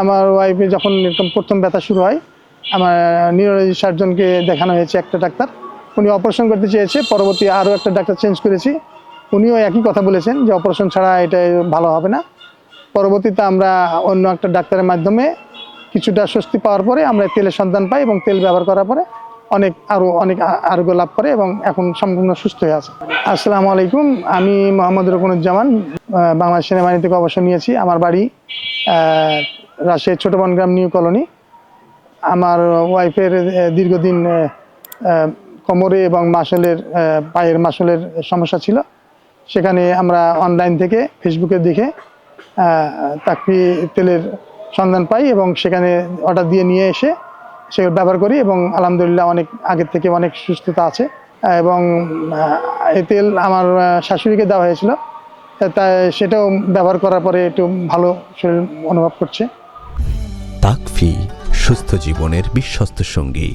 আমার ওয়াইফে যখন এরকম প্রথম ব্যথা শুরু হয়, আমার নিউরোলজি সার্জনকে দেখানো হয়েছে একটা ডাক্তার। উনি অপারেশন করতে চেয়েছে, পরবর্তী আরও একটা ডাক্তার চেঞ্জ করেছি। উনিও একই কথা বলেছেন যে অপারেশন ছাড়া এটা ভালো হবে না। পরবর্তীতে আমরা অন্য একটা ডাক্তারের মাধ্যমে কিছুটা স্বস্তি পাওয়ার পরে আমরা তেলের সন্ধান পাই এবং তেল ব্যবহার করার পরে অনেক আরও অনেক আরোগ্য লাভ করে এবং এখন সম্পূর্ণ সুস্থ হয়ে আছে। আসসালামু আলাইকুম, আমি মোহাম্মদ রকুনুজ্জামান বাংলাদেশ সেনাবাহিনী থেকে অবসর নিয়েছি। আমার বাড়ি রাজশাহীর ছোট বনগ্রাম নিউ কলোনি। আমার ওয়াইফের দীর্ঘদিন কোমরে এবং মাসলের পায়ের মাসলের সমস্যা ছিল। সেখানে আমরা অনলাইন থেকে ফেসবুকে দেখে তাকপি তেলের সন্ধান পাই এবং সেখানে অর্ডার দিয়ে নিয়ে এসে সেগুলো ব্যবহার করি এবং আলহামদুলিল্লাহ অনেক আগের থেকে অনেক সুস্থতা আছে। এবং এ তেল আমার শাশুড়িকে দেওয়া হয়েছিল। তাই সেটাও ব্যবহার করার পরে একটু ভালো শরীর অনুভব করছে। তাকফি সুস্থ জীবনের বিশ্বস্ত সঙ্গী।